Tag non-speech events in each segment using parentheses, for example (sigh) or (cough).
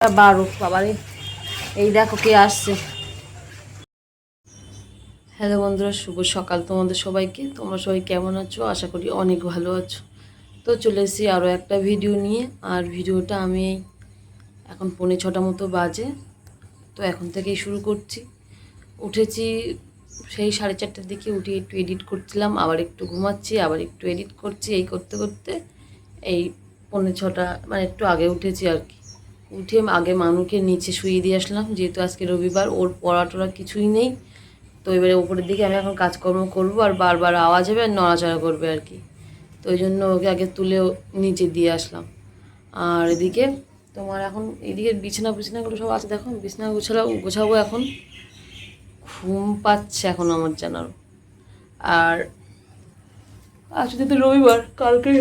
বারো বাবারে এই দেখো কে আসছে। হ্যালো বন্ধুরা, শুভ সকাল তোমাদের সবাইকে। তোমরা সবাই কেমন আছো? আশা করি অনেক ভালো আছো। তো চলে এসেছি আরও একটা ভিডিও নিয়ে। আর ভিডিওটা আমি এখন পৌনে ছটা মতো বাজে। তো এখন থেকেই শুরু করছি। উঠেছি সেই সাড়ে চারটার দিকে, উঠে একটু এডিট করছিলাম। আবার একটু ঘুমাচ্ছি, আবার একটু এডিট করছি। এই করতে করতে এই পৌনে ছটা মানে একটু আগে উঠেছি আর কি। উঠে আগে মানুকে নিচে শুয়ে দিয়ে আসলাম। যেহেতু আজকে রবিবার, ওর পড়া টড়া কিছুই নেই। তো এবারে ওপরের দিকে আমি এখন কাজকর্ম করব আর বারবার আওয়াজ হবে আর নড়াচড়া করবে আর কি। তো ওই জন্য ওকে আগে তুলে নিচে দিয়ে আসলাম। আর এদিকে তোমার এখন এদিকে বিছানা বিছানাগুলো সব আছে দেখো, বিছানা গোছালো গোছাবো এখন। ঘুম পাচ্ছে এখন আমার জানার। আর আজকে তো রবিবার, কালকে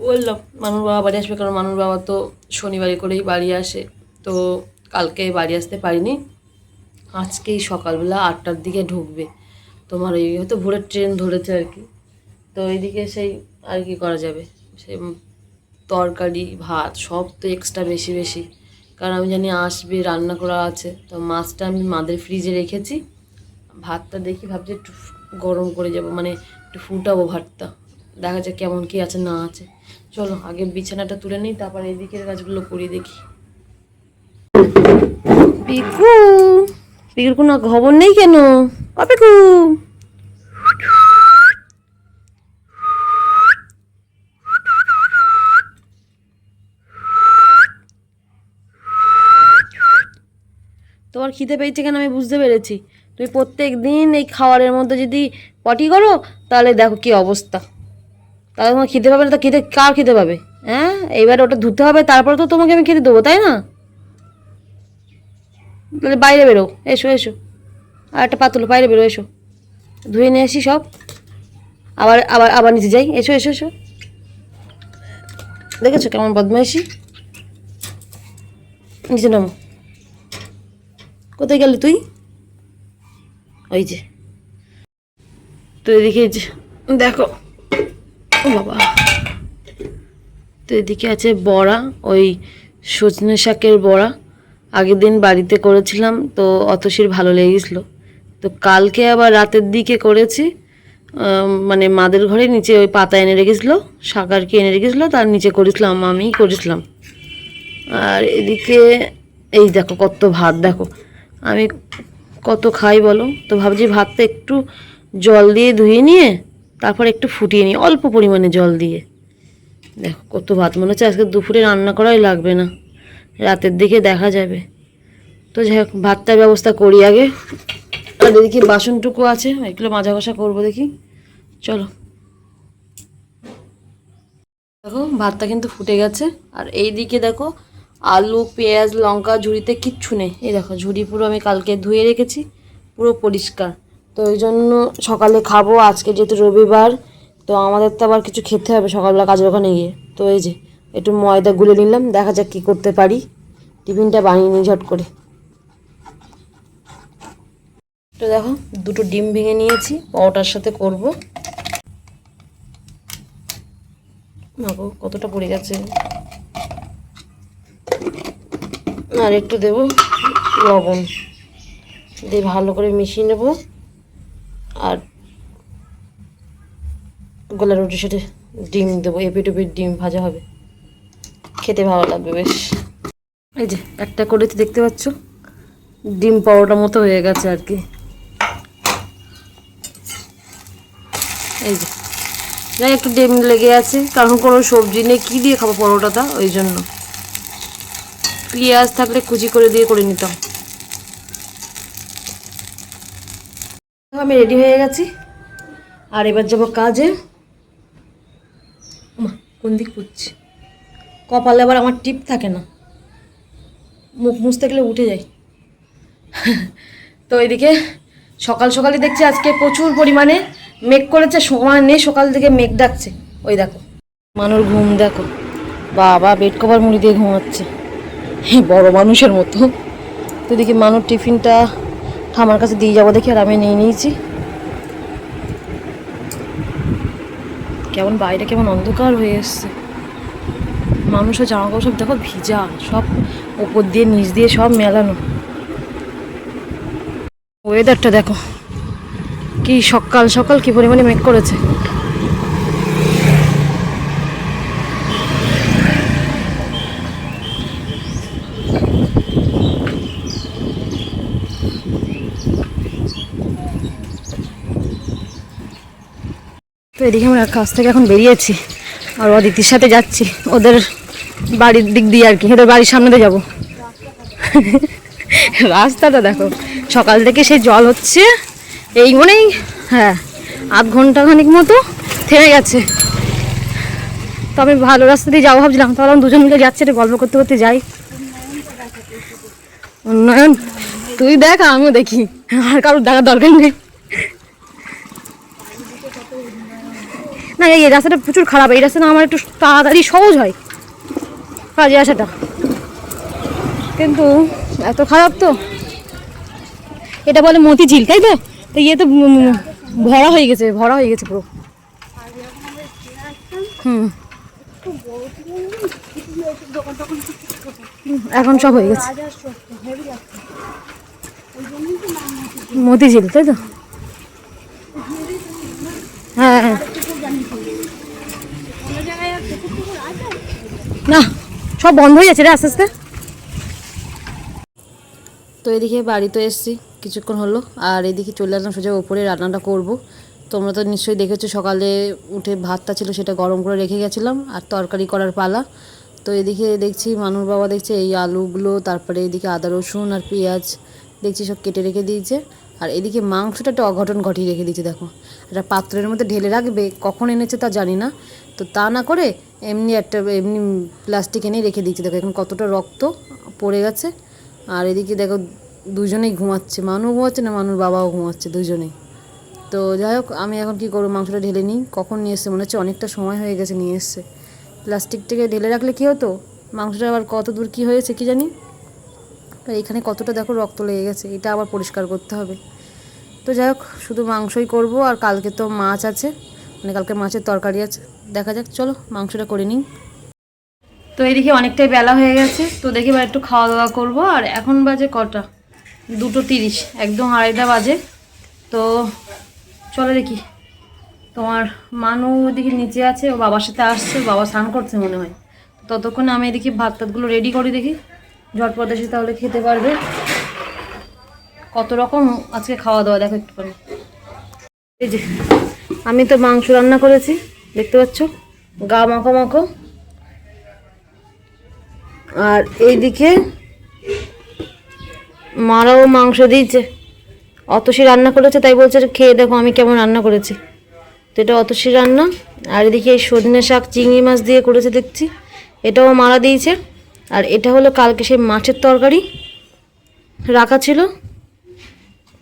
বললাম মানুর বাবা বাড়ি আসবে কারণ মানুর বাবা তো শনিবারে করেই বাড়ি আসে। তো কালকে বাড়ি আসতে পারিনি। আজকেই সকালবেলা আটটার দিকে ঢুকবে। তোমার ওই হয়তো ভোরের ট্রেন ধরেছে আর কি। তো এইদিকে সেই আর কি করা যাবে? সেই তরকারি, ভাত সব তো এক্সট্রা বেশি বেশি। কারণ আমি জানি আসবে, রান্না করা আছে। তো মাছটা আমি মাদের ফ্রিজে রেখেছি। ভাতটা দেখি, ভাবছি একটু গরম করে যাব। মানে একটু ফুটাবো ভাতটা। দেখা যাক কেমন কি আছে, না আছে। চলো, আগে বিছানাটা তুলে নিই, তারপর এদিকের গাছগুলো করি দেখি। পিকু পিকুর কোনো খবর নেই কেন? ও পিকু তোমার খিদে পেয়েছে কেন আমি বুঝতে পেরেছি। তুমি প্রত্যেক দিন এই খাবারের মধ্যে যদি পটি করো, তাহলে দেখো কি অবস্থা। তাহলে তোমার খেতে পাবে না, তা খেতে কার খেতে পাবে? হ্যাঁ? এইবার ওটা ধুতে হবে, তারপরে তো তোমাকে আমি খেতে দেবো, তাই না? তাহলে বাইরে বেরো, এসো এসো। আর একটা পাতলো বাইরে বেরো, এসো। ধুয়ে নিয়ে আসি সব। আবার আবার আবার নিচে যাই। এসো এসো এসো। দেখেছ কেমন বদমাইশি? নিচে নামো। কোথায় গেলি তুই? ওই যে। তো এদিকে দেখো। ও বাবা। তো এদিকে আছে বড়া, ওই সজনে শাকের বড়া। আগের দিন বাড়িতে করেছিলাম, তো অতসির ভালো লেগেছিলো। তো কালকে আবার রাতের দিকে করেছি। মানে মাদের ঘরে নিচে ওই পাতা এনে রেখেছিলো কি এনে রেখেছিলো, তার নিচে করেছিলাম আমি করেছিলাম। আর এদিকে, এই দেখো কত ভাত, দেখো। আমি কত খাই বলো? তো ভাবছি ভাতটা একটু জল দিয়ে ধুয়ে নিয়ে তারপর একটু ফুটিয়ে নিই, অল্প পরিমাণে জল দিয়ে। দেখো, কত ভাত। মনে হচ্ছে আজকে দুপুরে রান্না করাই লাগবে না। রাতের দিকে দেখা যাবে। তো যাই হোক, ভাতটার ব্যবস্থা করি আগে। আর দেখি বাসনটুকু আছে, এগুলো মাজা কষা করব দেখি। চলো। দেখো, ভাতটা কিন্তু ফুটে গেছে। আর এই দিকে দেখো, আলু, পেঁয়াজ, লঙ্কা, ঝুড়িতে কিচ্ছু নেই। এই দেখো, ঝুড়ি পুরো আমি কালকে ধুয়ে রেখেছি, পুরো পরিষ্কার। তো ওই জন্য সকালে খাব, আজকে যেহেতু রবিবার, তো আমাদের তো আবার কিছু খেতে হবে সকালবেলা কাজের ওখানে গিয়ে। তো এই যে, একটু ময়দা গুলে নিলাম, দেখা যাক কী করতে পারি। টিফিনটা বানিয়ে নিই ঝট করে। তো দেখো, দুটো ডিম ভেঙে নিয়েছি, পরোটার সাথে করব। মাগো কতটা পড়ে গেছে। আর একটু দেব লবণ। দিয়ে ভালো করে মিশিয়ে নেব। আর গোলা রুটির সাথে ডিম দেবো এপিট ওপিট ডিম ভাজা হবে। খেতে ভালো লাগবে বেশ। এই যে, একটা করেছি দেখতে পাচ্ছ, ডিম পরোটা মতো হয়ে গেছে আর কি। এই যে, যাই একটু ডিম লেগে আছে, কারণ কোনো সবজি নেই, কী দিয়ে খাব পরোটাটা? ওই জন্য। পেঁয়াজ থাকলে কুচি করে দিয়ে করে নিতাম। আমি রেডি হয়ে গেছি। আর এবার যাব কাজে। কোন দিক পুচ্ছি কপালে আবার আমার টিপ থাকে না। মুখ মুছতে গেলে উঠে যায় তো এদিকে সকাল সকালই দেখছি আজকে প্রচুর পরিমাণে মেঘ করেছে, সময় নেই সকাল থেকে মেঘ ডাকছে। ওই দেখো মানুষ ঘুম দেখো। বাবা, বেড কভার মুড়ি দিয়ে ঘুমাচ্ছে। বড় মানুষের মতো। তো এদিকে মানুষ টিফিনটা ঠামার কাছে দিয়ে যাব দেখি, আর আমি নিয়ে নিয়েছি। কেমন বাইরে কেমন অন্ধকার হয়ে এসছে। মানুষের জামা কাপড় সব দেখো ভিজা, সব ওপর দিয়ে, নিচ দিয়ে সব মেলানো। ওয়েদারটা দেখো, কি সকাল সকাল কি পরিমাণে মেঘ করেছে। তো এদিকে আমরা কাছ থেকে এখন বেরিয়েছি আর অদিতির সাথে যাচ্ছি। ওদের বাড়ির দিক দিয়ে আর কি, ওদের বাড়ির সামনে দিয়ে যাব। রাস্তাটা দেখো, সকাল থেকে সেই জল হচ্ছে, এই মনেই হ্যাঁ আধ ঘণ্টা খানিক মতো থেমে গেছে। তো আমি ভালো রাস্তা দিয়ে যাব ভাবছিলাম, তাহলে আমি দুজন মিলে যাচ্ছি এটা গল্প করতে করতে যাই। উন্নয়ন, তুই দেখ, আমিও দেখি, আর কারোর দেখার দরকার নেই। না, এই রাস্তাটা প্রচুর খারাপ। এই রাস্তাটা আমার একটু তাড়াতাড়ি সহজ হয়। কাজে আসাটা। কিন্তু এত খারাপ তো। এটা বলে মতিঝিল তাই তো? তো ইয়ে তো ভরা হয়ে গেছে, ভরা হয়ে গেছে পুরো। হুম। এখন সব হয়ে গেছে। মতিঝিল তাই তো? হ্যাঁ হ্যাঁ। না, সব বন্ধ হয়ে যাচ্ছে রে আস্তে আস্তে। তো এদিকে বাড়িতে এসেছি, কিছুক্ষণ হলো, আর এদিকে চলে আসলাম সোজা ওপরে রান্নাটা করব। তোমরা তো নিশ্চয়ই দেখেছ, সকালে উঠে ভাতটা ছিল সেটা গরম করে রেখে গেছিলাম, আর তরকারি করার পালা। তো এদিকে দেখছি মানুর বাবা দেখছে এই আলুগুলো, তারপরে এদিকে আদা রসুন আর পেঁয়াজ দেখছি সব কেটে রেখে দিয়েছে। আর এদিকে মাংসটা একটা অঘটন ঘটিয়ে রেখে দিয়েছে, দেখো। একটা পাত্রের মধ্যে ঢেলে রাখবে, কখন এনেছে তা জানি না। তো তা না করে এমনি একটা, এমনি প্লাস্টিক এনে রেখে দিয়েছে। দেখো, এখন কতটা রক্ত পড়ে গেছে। আর এদিকে দেখো, দুজনেই ঘুমাচ্ছে। মানু ঘুমাচ্ছে না, মানুর বাবাও ঘুমাচ্ছে, দুজনেই। তো যাই হোক, আমি এখন কি করব? মাংসটা ঢেলে নিই। কখন নিয়ে এসছে? মনে হচ্ছে অনেকটা সময় হয়ে গেছে নিয়ে এসছে। প্লাস্টিকটাকে ঢেলে রাখলে কী হতো? মাংসটা আবার কত দূর কী হয়েছে কি জানি? আর এখানে কতটা দেখো রক্ত লেগে গেছে, এটা আবার পরিষ্কার করতে হবে। তো যাই হোক, শুধু মাংসই করব। আর কালকে তো মাছ আছে। মানে কালকে মাছের তরকারি আছে। দেখা যাক, চলো, মাংসটা করে নিই। তো এদিকে অনেকটাই বেলা হয়ে গেছে, তো দেখি এবার একটু খাওয়া দাওয়া করব। আর এখন বাজে কটা? দুটো তিরিশ, একদম আড়াইটা বাজে। তো চলো দেখি। তোমার মানু ওদিকে নিচে আছে, ও বাবার সাথে আসছে বাবা স্নান করছে মনে হয়। ততক্ষণে আমি এদিকে ভাত টাতগুলো রেডি করি দেখি। ঝটপট এসে তাহলে খেতে পারবে। কত রকম আজকে খাওয়া দাওয়া দেখো একটুখানি। এই যে, আমি তো মাংস রান্না করেছি। দেখতে পাচ্ছ? গা মাখো মাখো। আর এইদিকে মারাও মাংস দিয়েছে। অতসী রান্না করেছে, তাই বলছে খেয়ে দেখো আমি কেমন রান্না করেছি। তো এটা অতসী রান্না। আর এদিকে এই সজনে শাক চিংড়ি মাছ দিয়ে করেছে, দেখছি। এটাও মারা দিয়েছে। আর এটা হলো কালকে সেই মাছের তরকারি। রাখা ছিল।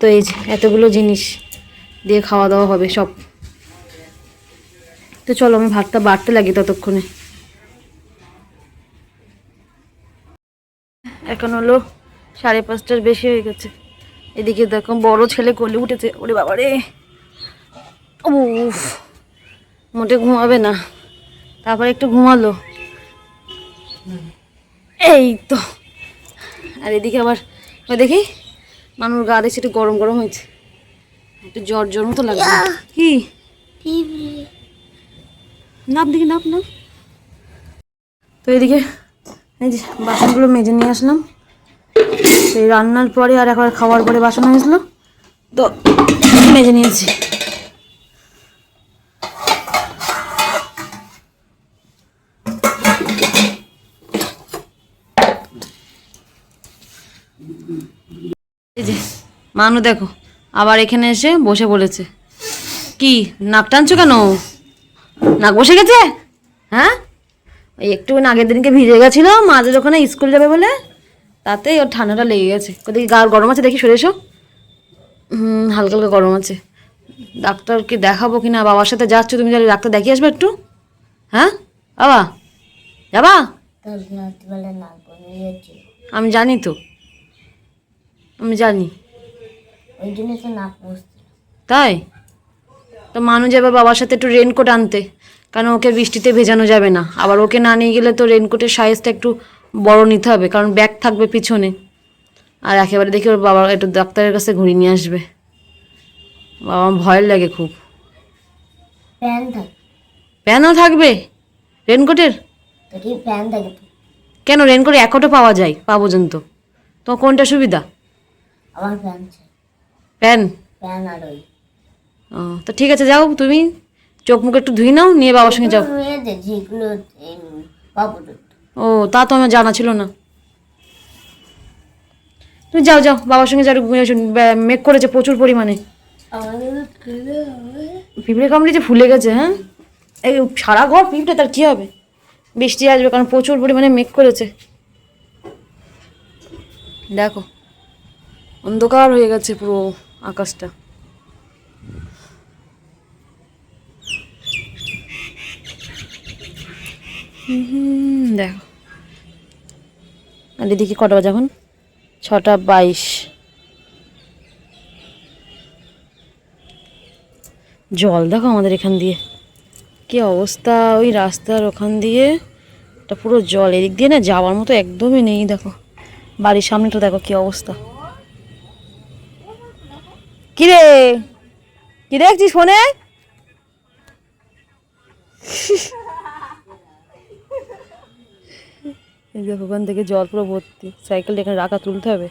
তো এই যে, এতগুলো জিনিস দিয়ে খাওয়া দাওয়া হবে সব। তো চলো আমি ভাতটা বাড়তে লাগি ততক্ষণে। এখন হলো সাড়ে পাঁচটার বেশি হয়ে গেছে। এদিকে দেখো বড় ছেলে কোলে উঠেছে। ওরে বাবা রে। উফ মোটে ঘুমাবে না। তারপর একটু ঘুমালো। এই তো। আর এদিকে আবার দেখি মানুষ গা দেখছি একটু গরম গরম হয়েছে। একটু জ্বর জ্বর মতো লাগছে। কি? নাপ দেখি নাপ নাপ তো এদিকে, এই যে বাসনগুলো মেজে নিয়ে আসলাম। সেই রান্নার পরে আর একবার খাওয়ার পরে বাসন হয়েছিল তো মেজে নিয়েছি। এই যে, মানু দেখো, আবার এখানে এসে বসে পড়েছে। কি, নাক টানছো কেন? নাক বসে গেছে? হ্যাঁ? ওই একটু আগের দিনকে ভিজে গেছিল মাঝে ওখানে স্কুল যাবে বলে তাতে ওর ঠান্ডাটা লেগে গেছে। দেখি গা গরম আছে দেখি সরে এসো। হুম হালকা হালকা গরম আছে। ডাক্তারকে দেখাবো কি না বাবার সাথে যাচ্ছ তুমি তাহলে ডাক্তার দেখিয়ে আসবে একটু। হ্যাঁ? বাবা? যাবা? আমি জানি তো। আমি জানি। তাই? তো মানুষ যাবে বাবার সাথে একটু রেনকোট আনতে। কারণ ওকে বৃষ্টিতে ভেজানো যাবে না। আবার ওকে না নিয়ে গেলে তো রেনকোটের সাইজটা একটু বড় নিতে হবে। কারণ ব্যাগ থাকবে পিছনে। আর একেবারে দেখি ওর বাবা একটু ডাক্তারের কাছে ঘুরিয়ে নিয়ে আসবে। বাবা ভয় লাগে খুব। প্যান প্যানও থাকবে? রেনকোটের কেন? রেনকোট একটো পাওয়া যায় পা পর্যন্ত। তো কোনটা সুবিধা? আমার প্যান প্যান প্যান আর ওই। তো ঠিক আছে, যাও, তুমি চোখ মুখ একটু ধুই নাও, নিয়ে বাবার সঙ্গে যাও। ও, তা তো আমার জানা ছিল না। তুমি যাও যাও, বাবার সঙ্গে যাও মেক করেছে প্রচুর পরিমাণে। পিঁপড়ে কামড়েছে ফুলে গেছে হ্যাঁ? এই সারা ঘর পিঁপড়ে, তার কী হবে? বৃষ্টি আসবে, কারণ প্রচুর পরিমাণে মেঘ করেছে। দেখো, অন্ধকার হয়ে গেছে পুরো আকাশটা। দেখো। আর এদিকে কটা বাজে এখন? ছটা বাইশ। জল দেখো আমাদের এখান দিয়ে। কি অবস্থা? ওই রাস্তার ওখান দিয়ে এটা পুরো জল। এদিক দিয়ে না যাওয়ার মতো একদমই নেই, দেখো। বাড়ির সামনেটা দেখো কি অবস্থা। কিরে? কি দেখছিস ফোনে এই দেখো ওখান থেকে জল পুরো ভর্তি সাইকেলটা এখানে রাখা তুলতে হবে।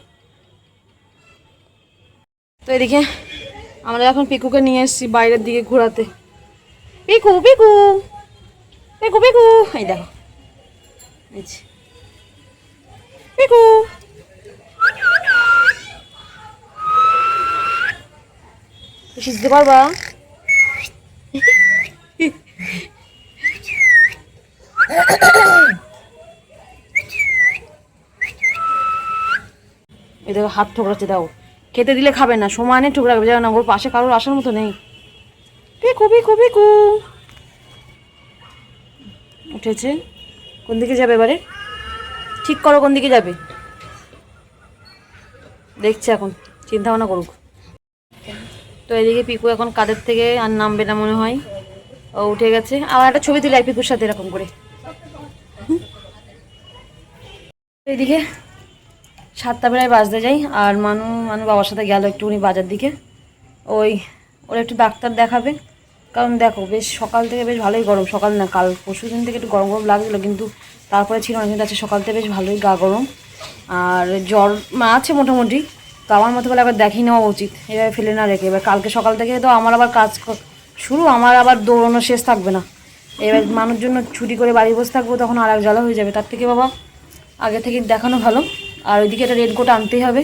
তো এদিকে আমরা এখন পিকুকে নিয়ে এসেছি বাইরের দিকে ঘোরাতে। পিকু পিকু পিকু পিকু এই দেখো। পিকু। শিখতে পারবা (coughs) (coughs) (coughs) এই দেখো হাত ঠোকরাচ্ছে, দাও। খেতে দিলে খাবে না সমানে ঠোকরাবে। যেন না, ওর পাশে কারোর আসার মতো নেই। পিকু পিকু পিকু। উঠেছে। কোন দিকে যাবে এবারে? ঠিক করো কোন দিকে যাবে। দেখছে এখন চিন্তা ভাবনা করুক। তো এদিকে পিকু এখন কাদের থেকে আর নামবে না মনে হয়। ও উঠে গেছে। আবার একটা ছবি তুলে পিকুর সাথে এরকম করে। এদিকে সাতটা বেলায় বাজতে যাই আর মানু মানু বাবার সাথে গেল একটু, উনি বাজার দিকে। ওই, ওরা একটু ডাক্তার দেখাবে। কারণ দেখো, বেশ সকাল থেকে বেশ ভালোই গরম। সকাল না, কাল পরশু দিন থেকে একটু গরম গরম লাগছিল, কিন্তু তারপরে ছিল কিন্তু আছে সকাল থেকে বেশ ভালোই গা গরম। আর জ্বর আছে মোটামুটি, তো আমার মতো বলে একবার দেখিয়ে নেওয়া উচিত। এবার ফেলে না রেখে। এবার কালকে সকাল থেকে তো আমার আবার কাজ শুরু, আমার আবার দৌড়ানো শেষ থাকবে না। এবার মানুষ জন্য ছুটি করে বাড়ি বসে থাকব, তখন আর এক জ্বালা হয়ে যাবে। তার থেকে বাবা, আগে থেকে দেখানো ভালো। আর ওইদিকে একটা রেনকোট আনতেই হবে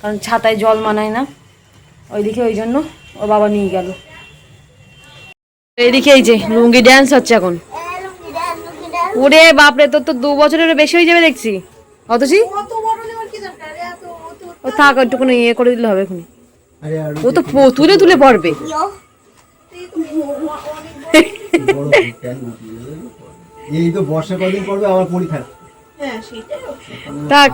কারণ ছাতায় জল মানায় না। ওইদিকে ওই জন্য ওর বাবা নিয়ে গেল। এইদিকে এই যে লুঙ্গি ড্যান্স হচ্ছে এখন। ওরে বাপরে তোর তো দু বছরের বেশি হয়ে যাবে দেখছি। অথচি ও থাক একটুখানি ইয়ে করে দিলে হবে এখন ও তো তুলে তুলে পড়বে এই তো বর্ষা কদিন পড়বে আবার পরীক্ষা। থাক।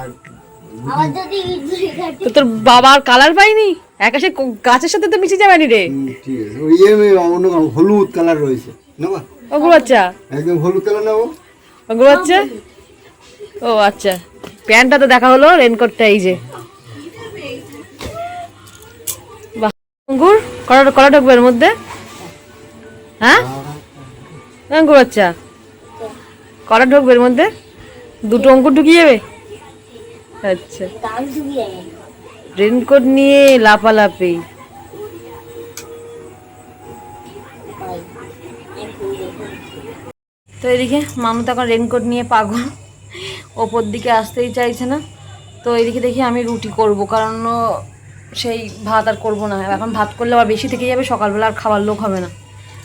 তো তোর বাবার কালার পাইনি একাশে গাছের সাথে তো মিশে যাবে নি রে ঠিক আছে। ওই ইয়ে অন্য হলুদ কালার রয়েছে। নেবা? ওগো বাচ্চা একদম হলুদ কালার নেব? ওগো বাচ্চা ও আচ্ছা। প্যান্টটা তো দেখা হলো রেনকোটটা এই যে। বাহ অঙ্কুর কলা কলা ঢুকবে এর মধ্যে? হ্যাঁ? অঙ্কুর বাচ্চা কলা ঢুকবে এর মধ্যে? দুটো অঙ্কুর ঢুকিয়ে যাবে আচ্ছা। রেনকোট নিয়ে লাফালাফি। তো এদিকে মানু তো এখন রেনকোট নিয়ে পাগল। ওপর দিকে আসতেই চাইছে না। তো এদিকে দেখি আমি রুটি করব কারণ সেই ভাত আর করব না। এখন ভাত করলে আবার বেশি থেকে যাবে সকালবেলা আর খাবার লোক হবে না।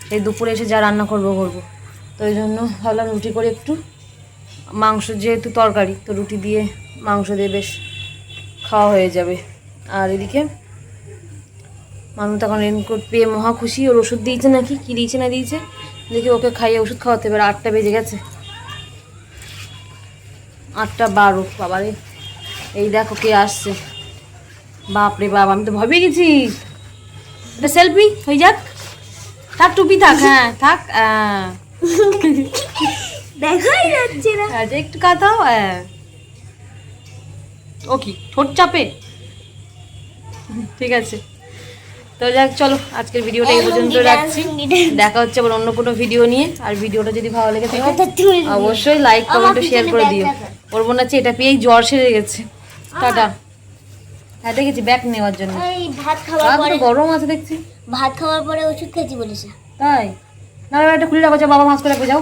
সেই দুপুরে এসে যা রান্না করব করব। তো এই জন্য ভাবলাম রুটি করে একটু। মাংস যেহেতু তরকারি তো রুটি দিয়ে মাংস দিয়ে বেশ খাওয়া হয়ে যাবে। আর এদিকে মানুষ তখন রেনকোট পেয়ে মহা খুশি ওর ওষুধ দিয়েছে নাকি? কি দিয়েছে না দিয়েছে? দেখি ওকে খাইয়ে ওষুধ খাওয়াতে এবার আটটা বেজে গেছে। আটটা বারো বাবারে। এই দেখো কে আসছে। বাপরে বাপ আমি তো ভয় গেছি। এটা সেলফি হয়ে যাক। থাক টুপি থাক হ্যাঁ থাক আহ, দেখাই যাচ্ছে না। আচ্ছা একটু কাঁথাও হ্যাঁ ও কি ঠোঁট চাপে? ঠিক আছে। তো যাক চলো আজকের ভিডিওটা এই পর্যন্ত রাখছি। দেখা হচ্ছে আবার অন্য কোনো ভিডিও নিয়ে। আর ভিডিওটা যদি ভালো লেগে থাকে অবশ্যই লাইক কমেন্ট শেয়ার করে দিও। ওর মনে হচ্ছে এটা পেয়েই জ্বর সেরে গেছে। টাটা। হ্যাঁ দেখেছি ব্যাগ নেওয়ার জন্য। ভাত খাওয়ার পরে গরম আছে দেখছি। ভাত খাওয়ার পরে ওষুধ খেয়েছি বলিস তাই? না এটা খুলে রাখো যাও বাবা মাছ করে রাখবে যাও।